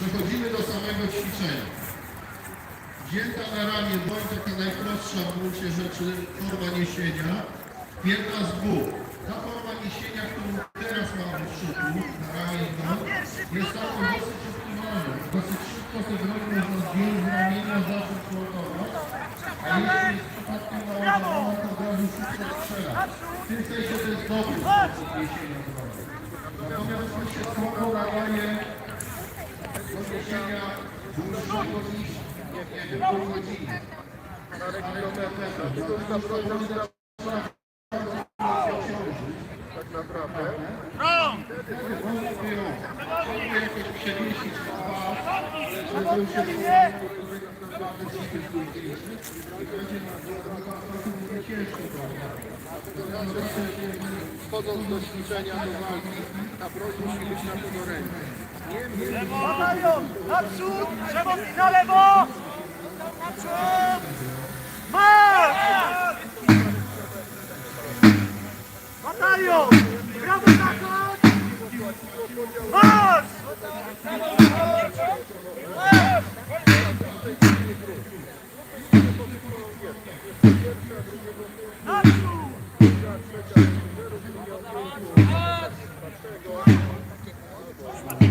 Przechodzimy do samego ćwiczenia. Wzięta na ramię dłoń, taka najprostsza w gruncie rzeczy forma niesienia. Jedna z dwóch. Ta forma niesienia, którą teraz mamy w szyku, na ramię dłoń, jest taką dosyć optymalną. Dosyć szybko te dłoń można zdjąć z ramienia, zacząć flotować. A jeśli jest przypadkiem naładowana, to od razu szybko strzela. W tym sensie to jest dobry sposób niesienia dłoni. Natomiast my się słabo nadaje do tak naprawdę. Żeby jakoś przewiesić dwa, żeby się Wchodząc do ćwiczenia, do walki, ta broń musi być na podorędziu. Batalion! Naprzód! Przewodnik na lewo! Naprzód! Marsz! Batalion! Prawo zachód! Marsz! Naprzód! Batalion!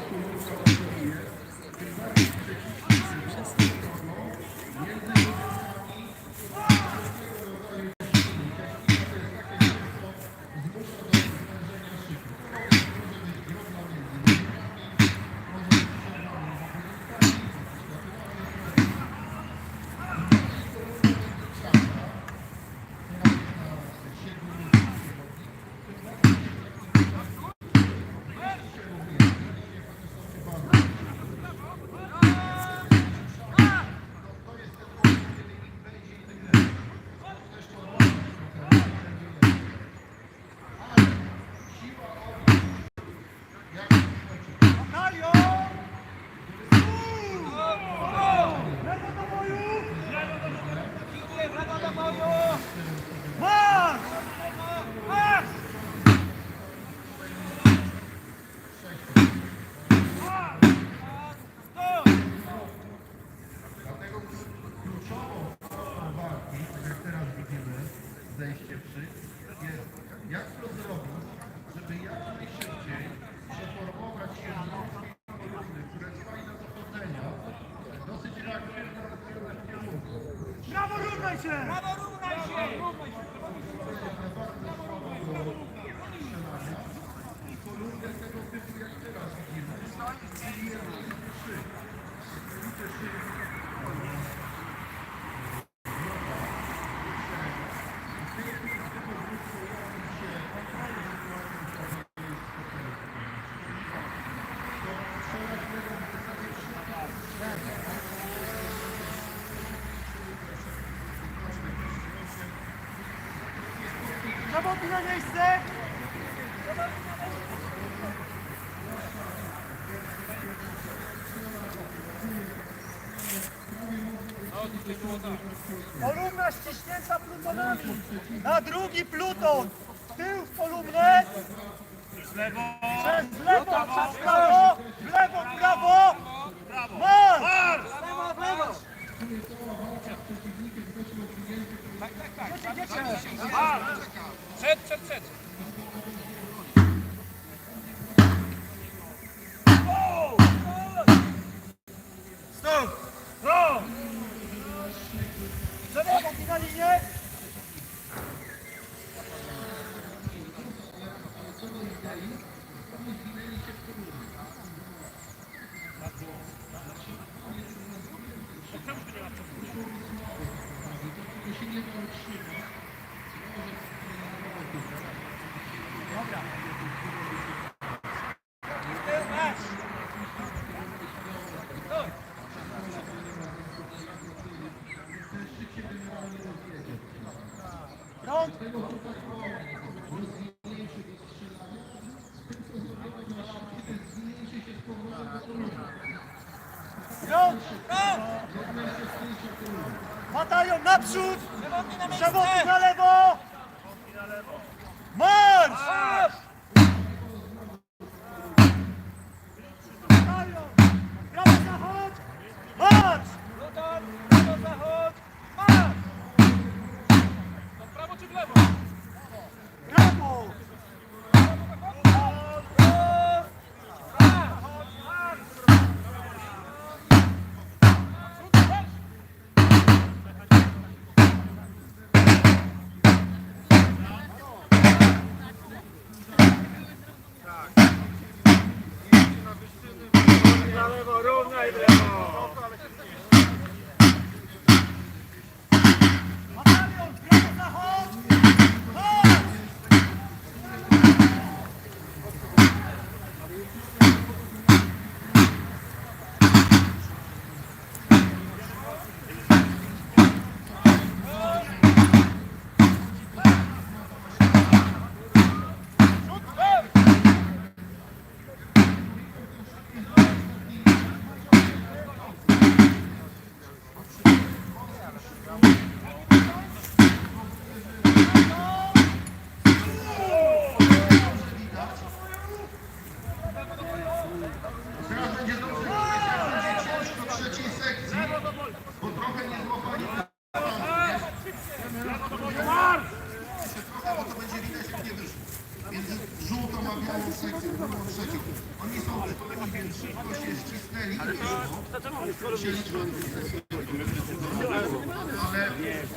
Przewodnik na miejsce! Kolumna ściśnięta plutonami. Na drugi pluton. W tył w kolumnę. Przez lewo. Przez lewo, przez prawo. W lewo, w prawo. Marsz! Marsz! W lewo, w lewo. Przed, przed, przed. Stop! No! Przewodnik na linię. Dobra. front! Front! Batalion naprzód! Przewodnik na!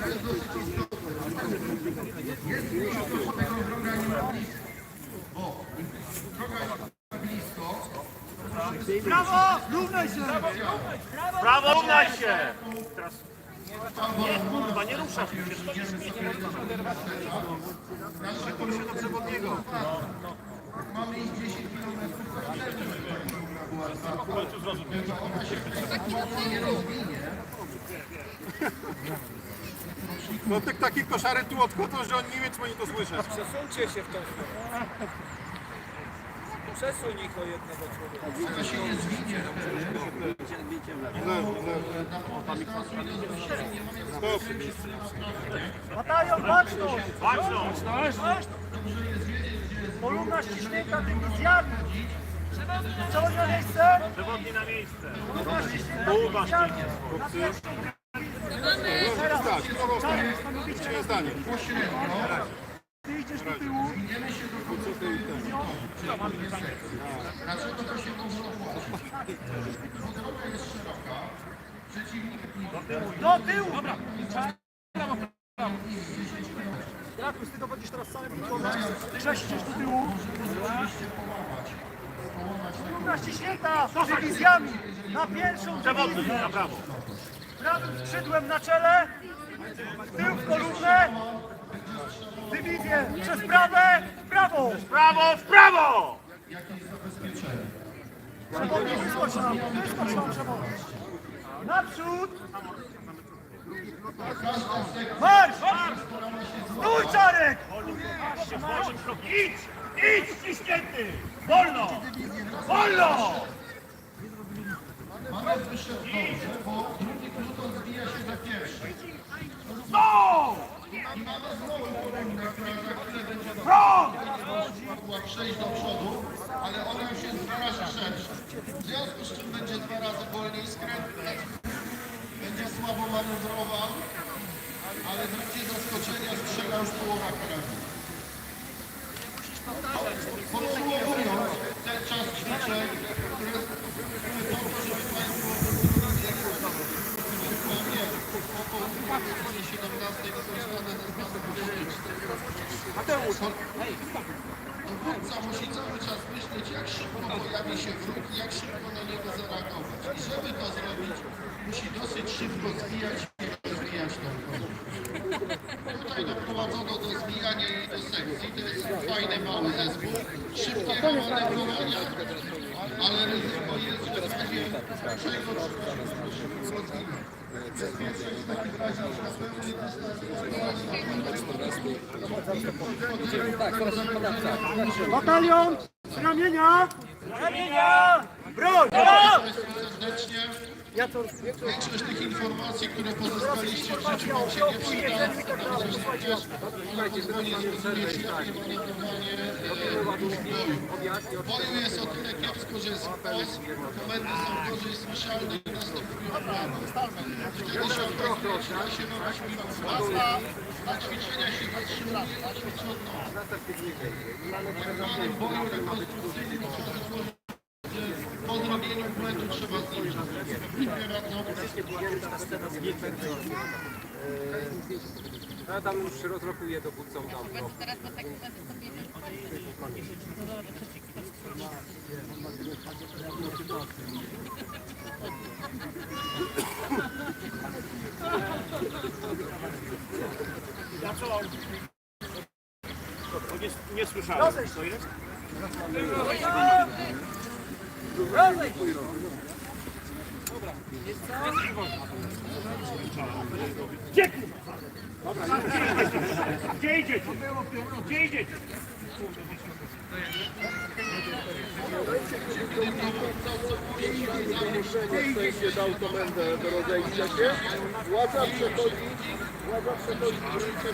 To jest dosyć istotne. Jest blisko tego droga nie ma blisko. Bo droga jest blisko, Prawo! Równaj się! Prawo, równaj się! Kurwa, nie ruszasz się. Naszego do przewodniego. Mamy ich 10 km. Ona się w sytuacji nie rozwinie. No tak, takie koszary tu odchodzą, że oni nie wiem, czy oni to słyszą. Przesuńcie się w tą stronę. Przesuń ich o jednego człowieka. Ona się nie zwinie mamy Batalion, baczność! Baczność! Kolumna ściśnięta dywizjami! Przechodzi na miejsce! Przewodni na miejsce. Kolumna ściśnięta dywizjami! Na pierwszą! Tak, zdanie. pośrednio. Ty idziesz do tyłu! Do. Dlaczego to się opłacić? Droga jest szeroka. Przeciwnik Do tyłu! Dobra! Jakuś, ty dowodzisz teraz samym piłką. Prześcież do tyłu. Kolumna ściśnięta dywizjami na pierwszą dywizję. Prawym skrzydłem na czele. W tył w kolumnę. Dywizję przez prawe, w prawo. W prawo, w prawo! Przewodnik wyskocz nam, wyskocz nam przewodnik. Naprzód. Marsz! Stój Czarek! Idź! Idź, ściśnięty! Wolno! Wolno! Mamy wyszedł dobrze, bo drugi pluton zbija się za pierwszy. No! Front! mogła przejść do przodu, ale ona już jest dwa razy szersza. W związku z czym będzie dwa razy wolniej skręcać. Będzie słabo manewrował, ale w razie zaskoczenia strzela już połowa karabinu. Podsumowując ten czas ćwiczeń, które były po to, żeby Państwo nie, po południu godzinie 17 wykorzystane na Mateusz, Dowódca musi cały czas myśleć, jak szybko pojawi się wróg i jak szybko na niego zareagować. I żeby to zrobić, musi dosyć szybko zwijać i rozwijać tą. Tutaj doprowadzono do zwijania jej do sekcji. To jest fajny, mały zespół. Szybkiego manewrowania, ale ryzyko jest w zasadzie czego trzeba Batalion! Z ramienia! Z ramienia! Broń! Serdecznie. Większość tych informacji, które pozyskaliście w życiu się nie przyda. Natomiast też pozwoli boju jest o tyle kiepsko, że jest pos, komendy są gorzej słyszalne i następują plany. Wtedy się okazuje, że da się robić mimo ćwiczenia się zatrzymuje na ćwiczoną. W boju rekonstrukcyjnym trzeba złożyć po zrobieniu błędu trzeba znieść. Bardzo. Adam już rozrokuje do budzą tam. Na co? Bo nie, nie słyszałem. Co jest? Gdzie kurwa? Gdzie idziecie? Gdzie idziecie? Szczęście dał komendę do rozejścia się. Władza przechodzi, władza przechodzi w ręce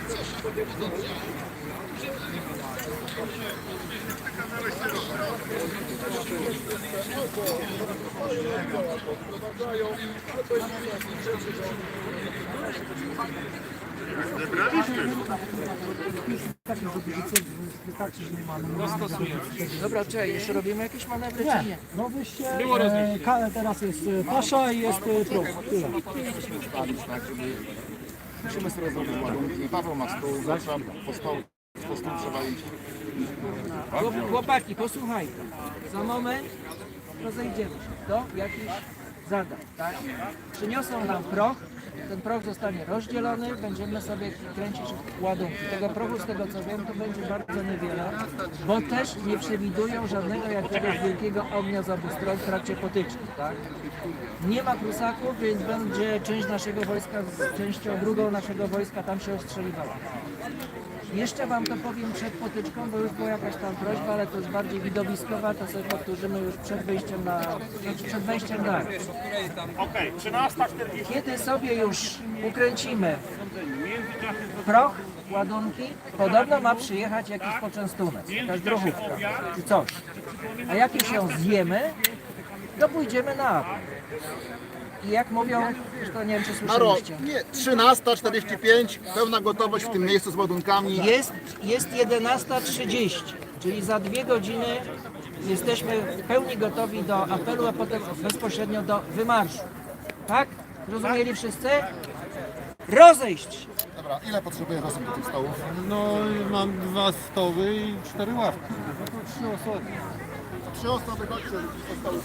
Dobra, czekaj, jeszcze robimy jakieś manewry, czy nie? No wyście, e, ka- teraz jest e, pasza i jest e, próg. Tyle. Musimy sobie zrobić ładunki. Paweł ma stół, zapraszam, po stół, Chłopaki, posłuchajcie. Za moment rozejdziemy się do jakichś zadań, tak? Przyniosą nam proch, ten proch zostanie rozdzielony, będziemy sobie kręcić ładunki. Tego prochu, z tego co wiem, to będzie bardzo niewiele, bo też nie przewidują żadnego jakiegoś wielkiego ognia z obu stron w trakcie potyczki, tak? Nie ma prusaków, więc będzie część naszego wojska z częścią drugą naszego wojska tam się ostrzeliwała. Jeszcze Wam to powiem przed potyczką, bo już była jakaś tam prośba, ale to jest bardziej widowiskowa, to sobie powtórzymy już przed wyjściem na, znaczy przed wejściem na. Okej, 13.40. Kiedy sobie już ukręcimy proch, ładunki, podobno ma przyjechać jakiś poczęstunek, jakaś drożówka czy coś. A jak już ją zjemy, to pójdziemy na armię. I jak mówią, zresztą nie wiem czy Na rok, słyszeliście, nie, 13.45, pełna gotowość w tym miejscu z ładunkami. Jest, jest 11.30, czyli za dwie godziny jesteśmy w pełni gotowi do apelu, a potem bezpośrednio do wymarszu. Tak? Zrozumieli wszyscy? Rozejść się. Dobra, ile potrzebuje osób do tych stołów? No mam dwa stoły i cztery ławki. Trzy osoby, chodźcie do stołów.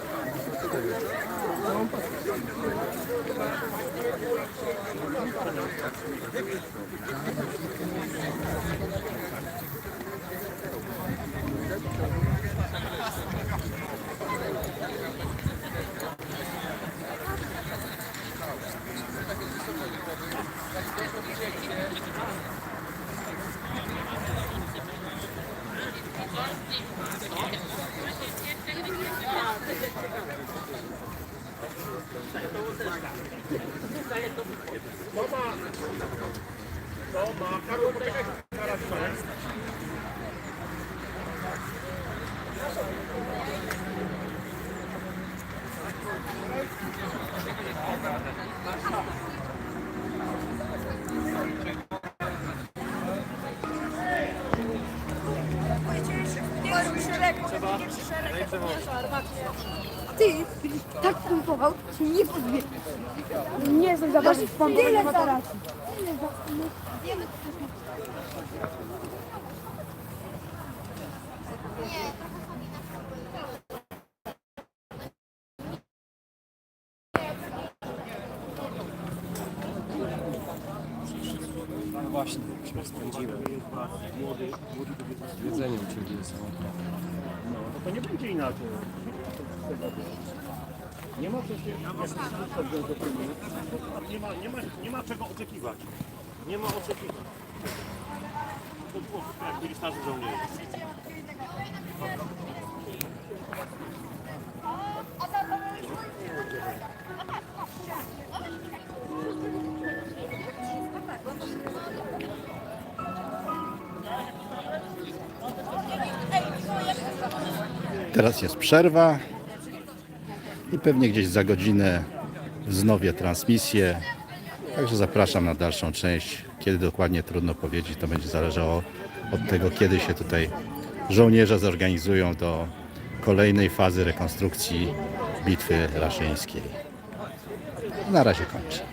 Thank you. Zaraz, zaraz. Pierwszy szereg, może pierwszy szereg, jak to nasza armacja. Ty tak pompował, się nie pozbie. Nie jestem zabawny w pompowanie materacji. No to nie będzie inaczej. Nie ma co się nie ma, nie ma, nie ma czego oczekiwać. Nie ma oczekiwań. To było jak byli starzy żołnierze. Teraz jest przerwa i pewnie gdzieś za godzinę wznowię transmisję. Także zapraszam na dalszą część. Kiedy dokładnie trudno powiedzieć, to będzie zależało od tego, kiedy się tutaj żołnierze zorganizują do kolejnej fazy rekonstrukcji bitwy raszyńskiej. Na razie kończę.